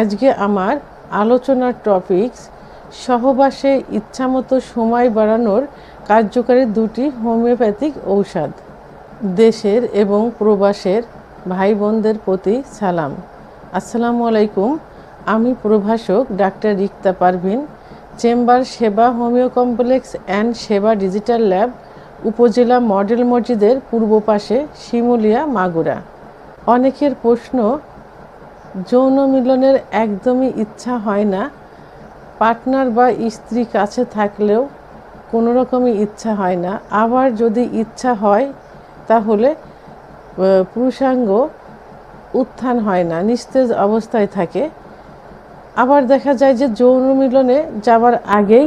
আজকে আমার আলোচনার টপিকস সহবাসে ইচ্ছামতো সময় বাড়ানোর কার্যকারী দুটি হোমিওপ্যাথিক ঔষধ, দেশের এবং প্রবাসের ভাই বোনদের প্রতি সালাম। আসসালামু আলাইকুম, আমি প্রভাষক doctor Rikta Parvin, chamber Seba homeo complex and Seba digital lab, upazila model মসজিদের পূর্ব পাশে শিমুলিয়া মাগুরা। অনেকের প্রশ্ন যৌন মিলনের একদমই ইচ্ছা হয় না। পার্টনার বা স্ত্রী কাছে থাকলেও কোনো রকমই ইচ্ছা হয় না। আবার যদি ইচ্ছা হয়, তাহলে পুরুষাঙ্গ উত্থান হয় না, নিস্তেজ অবস্থায় থাকে। আবার দেখা যায় যে যৌন মিলনে যাবার আগেই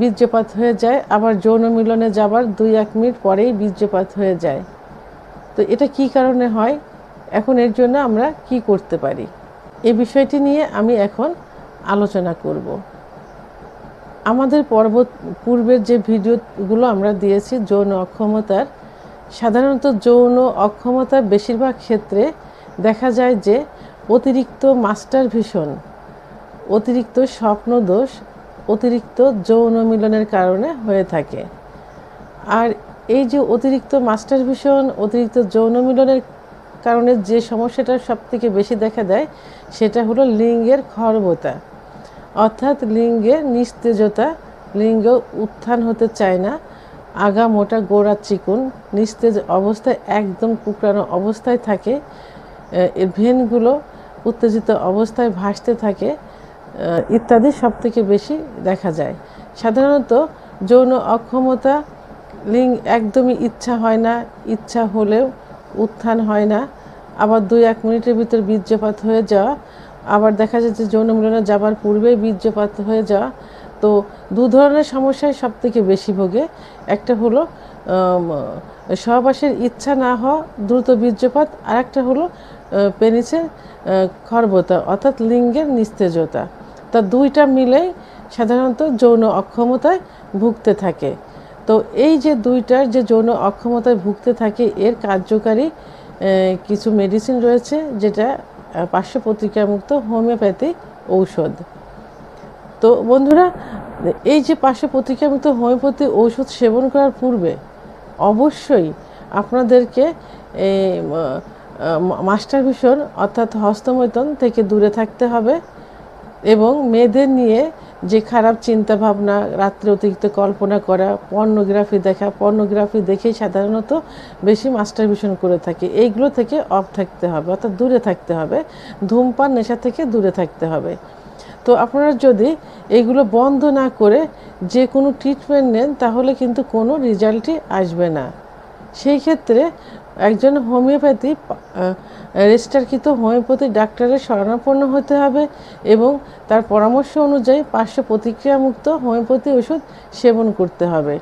বীর্যপাত হয়ে যায়, আবার যৌন মিলনে যাবার দুই এক মিনিট পরেই বীর্যপাত হয়ে যায়। তো এটা কি কারণে হয়? এখন এর জন্য আমরা কি করতে পারি? বিষয়টি নিয়ে আমি এখন আলোচনা করব। আমাদের পর্বত, পূর্বের যে ভিডিওগুলো আমরা দিয়েছি, যৌন অক্ষমতার, সাধারণত যৌন অক্ষমতার বেশিরভাগ ক্ষেত্রে দেখা যায় যে অতিরিক্ত মাস্টার ভীষণ, অতিরিক্ত স্বপ্নদোষ, অতিরিক্ত যৌন মিলনের কারণে হয়ে থাকে। আর এই যে অতিরিক্ত মাস্টার ভীষণ, অতিরিক্ত যৌন মিলনের কারণে যে সমস্যাটা সব থেকে বেশি দেখা দেয় সেটা হলো লিঙ্গের খর্বতা। অর্থাৎ লিঙ্গের নিস্তেজতা, লিঙ্গ উত্থান হতে চায় না, আগা মোটা গোড়া চিকুন, নিস্তেজ অবস্থায় একদম কুকরানো অবস্থায় থাকে এর ভেনগুলো উত্তেজিত অবস্থায় ভাসতে থাকে ইত্যাদি সব থেকে বেশি দেখা যায়। সাধারণত যৌন অক্ষমতা, লিঙ্গ একদমই ইচ্ছা হয় না, ইচ্ছা হলেও উত্থান হয় না। আবার দুই এক মিনিটের ভিতর বীর্যপাত হয়ে যাওয়া। আবার দেখা যাচ্ছে যৌন মিলনে যাবার পূর্বেই বীর্যপাত হয়ে যাওয়া। তো দু ধরনের সমস্যায় সব থেকে বেশি ভোগে। একটা হলো সহবাসের ইচ্ছা না হওয়া, দ্রুত বীর্যপাত। আর একটা হলো পেনিসের খর্বতা, অর্থাৎ লিঙ্গের নিস্তেজতা। তা দুইটা মিলেই সাধারণত যৌন অক্ষমতায় ভুগতে থাকে। তো এই যে দুইটার যে যৌন অক্ষমতায় ভুগতে থাকে, এর কার্যকারী কিছু মেডিসিন রয়েছে যেটা পার্শ্ব প্রতিক্রিয়ামুক্ত হোমিওপ্যাথি ঔষধ। তো বন্ধুরা, এই যে পার্শ্ব প্রতিক্রিয়ামুক্ত হোমিওপ্যাথি ঔষধ সেবন করার পূর্বে অবশ্যই আপনাদেরকে মাস্টার ভীষণ অর্থাৎ হস্তমৈতন থেকে দূরে থাকতে হবে এবং মেয়েদের নিয়ে যে খারাপ চিন্তা ভাবনা রাত্রে অতিরিক্ত কল্পনা করা, পর্নোগ্রাফি দেখা, পর্নোগ্রাফি দেখেই সাধারণত বেশি মাস্টার ভীষণ করে থাকে। এইগুলো থেকে অফ থাকতে হবে, অর্থাৎ দূরে থাকতে হবে। ধূমপান নেশা থেকে দূরে থাকতে হবে। তো আপনারা যদি এগুলো বন্ধ না করে যে কোনো ট্রিটমেন্ট নেন, তাহলে কিন্তু কোনো রেজাল্টই আসবে না। সেই ক্ষেত্রে একজন হোমিওপ্যাথি রেজিস্টারকৃত হোমিওপ্যাথি ডাক্তারের শরণাপন্ন হতে হবে এবং তার পরামর্শ অনুযায়ী পার্শ্ব প্রতিক্রিয়ামুক্ত হোমিওপ্যাথি ওষুধ সেবন করতে হবে।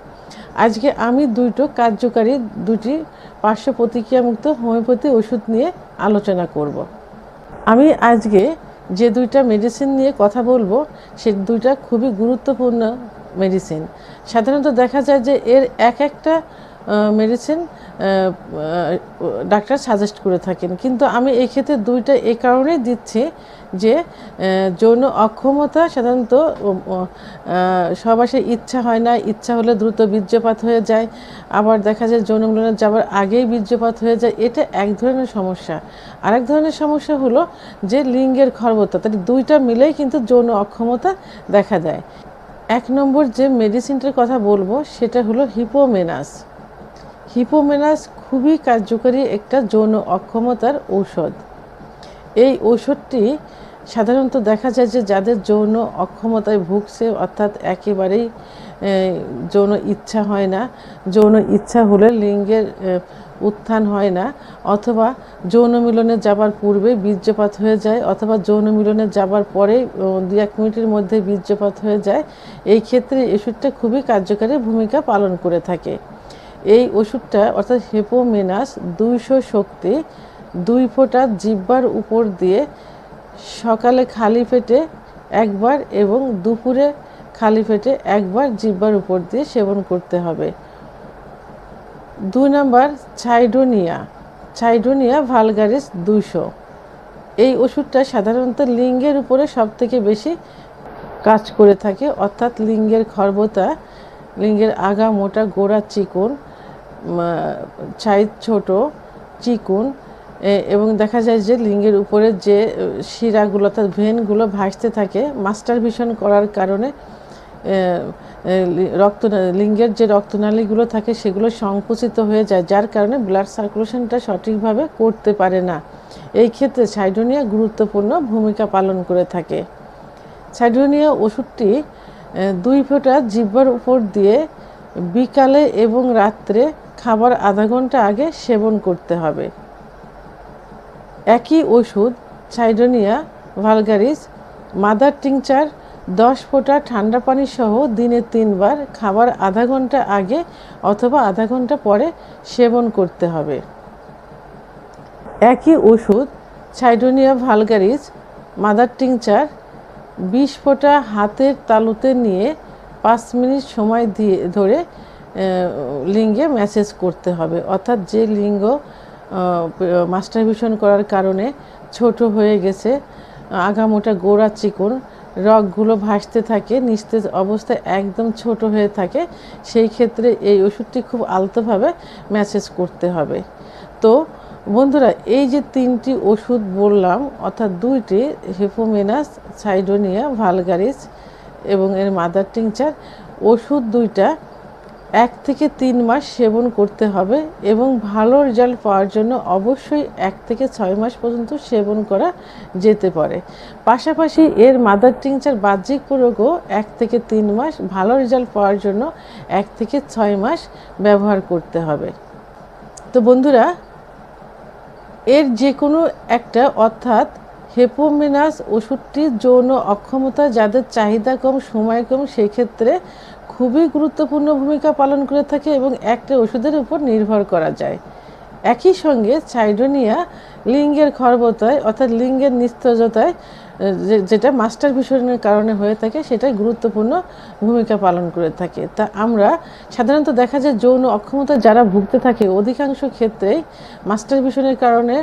আজকে আমি দুটো কার্যকারী, দুটি পার্শ্ব প্রতিক্রিয়ামুক্ত হোমিওপ্যাথি ওষুধ নিয়ে আলোচনা করব। আমি আজকে যে দুইটা মেডিসিন নিয়ে কথা বলব, সে দুইটা খুবই গুরুত্বপূর্ণ মেডিসিন সাধারণত দেখা যায় যে এর এক একটা মেডিসিন ডাক্তার সাজেস্ট করে থাকেন। কিন্তু আমি এই ক্ষেত্রে দুইটা এ কারণেই দিচ্ছি যে যৌন অক্ষমতা সাধারণত সবাসে ইচ্ছা হয় না। ইচ্ছা হলে দ্রুত বীর্যপাত হয়ে যায়। আবার দেখা যায় যৌন মিলনে যাবার আগেই বীর্যপাত হয়ে যায়। এটা এক ধরনের সমস্যা। আরেক ধরনের সমস্যা হলো যে, লিঙ্গের খর্বতা, তাহলে দুইটা মিলেই কিন্তু যৌন অক্ষমতা দেখা দেয়। এক নম্বর যে মেডিসিনটার কথা বলব, সেটা হলো হিপোমেনাস। হিপোমেনাস খুবই কার্যকরী একটা যৌন অক্ষমতার ঔষধ। এই ঔষধটি সাধারণত দেখা যায় যে যাদের যৌন অক্ষমতায় ভুগছে, অর্থাৎ একেবারেই যৌন ইচ্ছা হয় না, যৌন ইচ্ছা হলে লিঙ্গের উত্থান হয় না, অথবা যৌন মিলনে যাবার পূর্বে বীর্যপাত হয়ে যায়, অথবা যৌন মিলনে যাবার পরে দু এক মিনিটের মধ্যে বীর্যপাত হয়ে যায়, এই ক্ষেত্রে এই খুবই কার্যকারী ভূমিকা পালন করে থাকে। এই ওষুধটা, অর্থাৎ হেপোমেনাস, দুইশো শক্তি, দুই ফোঁটা জিব্বার উপর দিয়ে সকালে খালি পেটে একবার এবং দুপুরে খালি পেটে একবার জিব্বার উপর দিয়ে সেবন করতে হবে। দুই নাম্বার ছাইডোনিয়া ছাইডোনিয়া ভালগারিস দুশো এই ওষুধটা সাধারণত লিঙ্গের উপরে সবথেকে বেশি কাজ করে থাকে, অর্থাৎ লিঙ্গের খর্বতা, লিঙ্গের আগা মোটা গোড়া চিকন সাইজ ছোট, চিকুন এবং দেখা যায় যে লিঙ্গের উপরে যে শিরাগুলো তার ভেনগুলো ভাসতে থাকে মাস্টার ভিশন করার কারণে রক্ত, লিঙ্গের যে রক্তনালীগুলো থাকে, সেগুলো সংকুচিত হয়ে যায়, যার কারণে ব্লাড সার্কুলেশনটা সঠিকভাবে করতে পারে না। এই ক্ষেত্রে সাইডোনিয়া গুরুত্বপূর্ণ ভূমিকা পালন করে থাকে। সাইডোনিয়া ওষুধটি দুই ফোঁটা জিহ্বার উপর দিয়ে বিকালে এবং রাত্রে খাবার আধা ঘণ্টা আগে সেবন করতে হবে। একই ওষুধ সাইডোনিয়া ভালগারিস, মাদার টিংচার, দশ ফোঁটা ঠান্ডা পানি সহ দিনে তিনবার খাবার আধা ঘণ্টা আগে অথবা আধা ঘণ্টা পরে সেবন করতে হবে। একই ওষুধ সাইডোনিয়া ভালগারিস, মাদার টিংচার, বিশ ফোঁটা হাতের তালুতে নিয়ে পাঁচ মিনিট সময় দিয়ে ধরে লিঙ্গে ম্যাসেজ করতে হবে। অর্থাৎ যে লিঙ্গ মাস্টারভিশন করার কারণে ছোট হয়ে গেছে, আগামোটা গোড়া চিকন, রগগুলো ভাসতে থাকে, নিস্তেজ অবস্থায় একদম ছোট হয়ে থাকে, সেই ক্ষেত্রে এই ওষুধটি খুব আলতোভাবে ম্যাসেজ করতে হবে। তো বন্ধুরা, এই যে তিনটি ওষুধ বললাম, অর্থাৎ দুইটি হিপোমেনাস সাইডোনিয়া, ভালগারিস এবং এর মাদার টিংচার, ওষুধ দুইটা এক থেকে তিন মাস সেবন করতে হবে এবং ভালো রেজাল্ট পাওয়ার জন্য অবশ্যই এক থেকে ছয় মাস পর্যন্ত সেবন করা যেতে পারে। পাশাপাশি এর মাদার টিংচার বাহ্যিক প্রয়োগও এক থেকে তিন মাস ভালো রেজাল্ট পাওয়ার জন্য এক থেকে ছয় মাস ব্যবহার করতে হবে। তো বন্ধুরা, এর যে কোনো একটা অর্থাৎ হেপোমিনাস ওষুধটি যৌন অক্ষমতা যাদের চাহিদা কম, সময় কম সেই ক্ষেত্রে খুবই গুরুত্বপূর্ণ ভূমিকা পালন করে থাকে এবং একটা ওষুধের উপর নির্ভর করা যায়। একই সঙ্গে সাইডোনিয়া লিঙ্গের খর্বতায় অর্থাৎ লিঙ্গের নিস্তেজতায় যেটা মাস্টার ভীষণের কারণে হয়ে থাকে, সেটাই গুরুত্বপূর্ণ ভূমিকা পালন করে থাকে। তা আমরা সাধারণত দেখা যায় যৌন অক্ষমতা যারা ভুগতে থাকে, অধিকাংশ ক্ষেত্রেই মাস্টার ভীষণের কারণে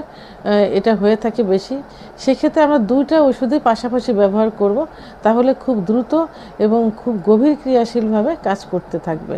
এটা হয়ে থাকে বেশি। সেক্ষেত্রে আমরা দুইটা ওষুধই পাশাপাশি ব্যবহার করব, তাহলে খুব দ্রুত এবং খুব গভীর ক্রিয়াশীলভাবে কাজ করতে থাকবে।